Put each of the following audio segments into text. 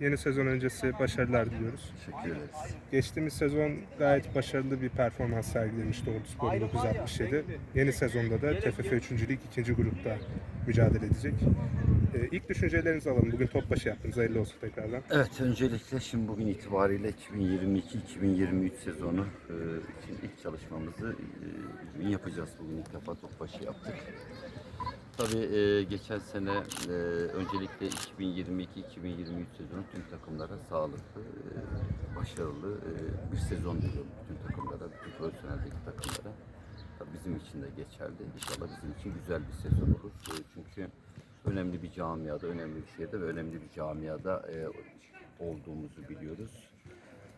Yeni sezon öncesi başarılar diliyoruz. Teşekkür ederiz. Geçtiğimiz sezon gayet başarılı bir performans sergilemişti Ordu Spor 1967. Yeni sezonda da TFF 3. Lig 2. grupta mücadele edecek. Ee, ilk düşüncelerinizi alalım. Bugün top başı yaptınız. Hayırlı olsun tekrardan. Evet, öncelikle şimdi bugün itibariyle 2022-2023 sezonu e, için ilk çalışmamızı e, yapacağız. Bugün ilk defa top başı yaptık. Tabii e, geçen sene e, öncelikle 2022-2023 sezonu tüm takımlara sağlıklı, e, başarılı e, bir sezon diliyorum bütün takımlara, bütün profesyoneldeki takımlara. Tabii bizim için de geçerli. İnşallah bizim için güzel bir sezon olur. E, çünkü önemli bir camiada, önemli bir şehirde ve önemli bir camiada e, olduğumuzu biliyoruz.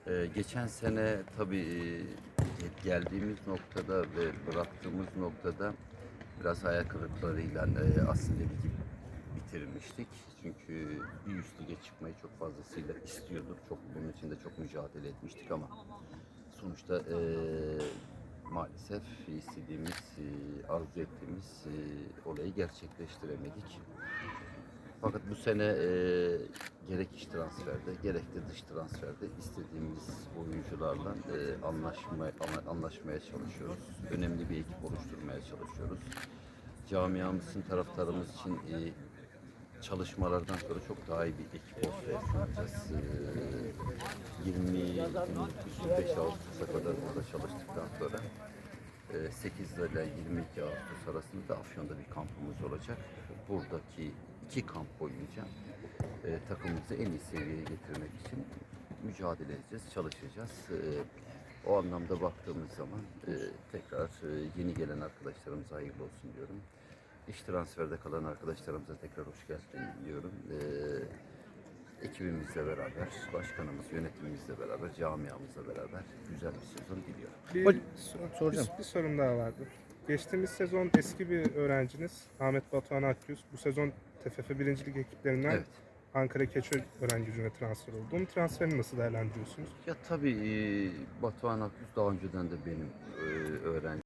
E, geçen sene tabii e, geldiğimiz noktada ve bıraktığımız noktada biraz hayal kırıklarıyla e, aslında ligi bitirmiştik. Çünkü bir üst lige çıkmayı çok fazlasıyla istiyorduk. Çok bunun için de çok mücadele etmiştik ama sonuçta e, maalesef istediğimiz, e, arzu ettiğimiz e, olayı gerçekleştiremedik. Fakat bu sene e, gerek iç transferde gerek de dış transferde istediğimiz oyuncularla e, anlaşma, anlaşmaya çalışıyoruz. Önemli bir ekip oluşturmaya çalışıyoruz. Camiamızın, taraftarımız için e, çalışmalardan sonra çok daha iyi bir ekip ortaya sunacağız. E, 25 Ağustos'a kadar burada çalıştıktan sonra e, 8 ile 22 Ağustos arasında da Afyon'da bir kampımız olacak. Buradaki iki kamp boyunca e, takımımızı en iyi seviyeye getirmek için mücadele edeceğiz, çalışacağız. E, o anlamda baktığımız zaman e, tekrar e, yeni gelen arkadaşlarımıza hayırlı olsun diyorum. İş transferde kalan arkadaşlarımıza tekrar hoş geldin diyorum. E, ekibimizle beraber, başkanımız, yönetimimizle beraber, camiamızla beraber güzel bir sezon diliyorum. Bir, sor- soracağım. Bir, bir sorum daha vardı. Geçtiğimiz sezon eski bir öğrenciniz Ahmet Batuhan Akyüz. Bu sezon TFF 1. Lig ekiplerinden Evet. Ankara Keçiören öğrenci gücüne transfer oldu. Onun transferini nasıl değerlendiriyorsunuz? Ya tabii e, Batuhan Akgüz daha önceden de benim e, öğrencim.